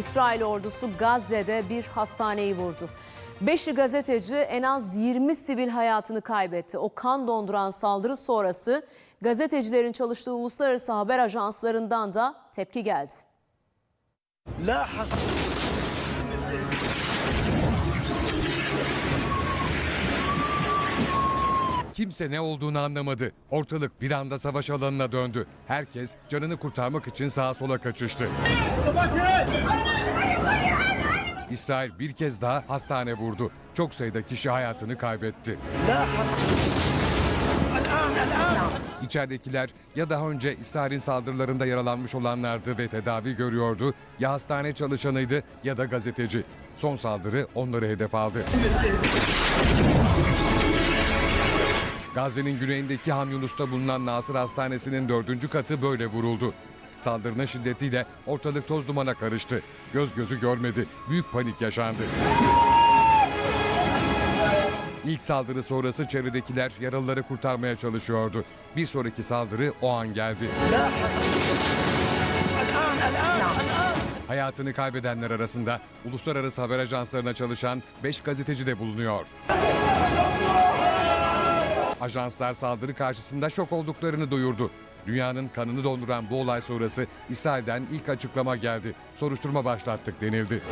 İsrail ordusu Gazze'de bir hastaneyi vurdu. Beşi gazeteci en az 20 sivil hayatını kaybetti. O kan donduran saldırı sonrası gazetecilerin çalıştığı uluslararası haber ajanslarından da tepki geldi. لا Kimse ne olduğunu anlamadı. Ortalık bir anda savaş alanına döndü. Herkes canını kurtarmak için sağa sola kaçıştı. İsrail bir kez daha hastane vurdu. Çok sayıda kişi hayatını kaybetti. İçeridekiler ya daha önce İsrail'in saldırılarında yaralanmış olanlardı ve tedavi görüyordu. Ya hastane çalışanıydı ya da gazeteci. Son saldırı onları hedef aldı. Gazze'nin güneyindeki Hamyunus'ta bulunan Nasır Hastanesi'nin dördüncü katı böyle vuruldu. Saldırının şiddetiyle ortalık toz dumana karıştı. Göz gözü görmedi. Büyük panik yaşandı. İlk saldırı sonrası çevredekiler yaralıları kurtarmaya çalışıyordu. Bir sonraki saldırı o an geldi. Hayatını kaybedenler arasında uluslararası haber ajanslarına çalışan 5 gazeteci de bulunuyor. Ajanslar saldırı karşısında şok olduklarını duyurdu. Dünyanın kanını donduran bu olay sonrası İsrail'den ilk açıklama geldi. Soruşturma başlattık denildi.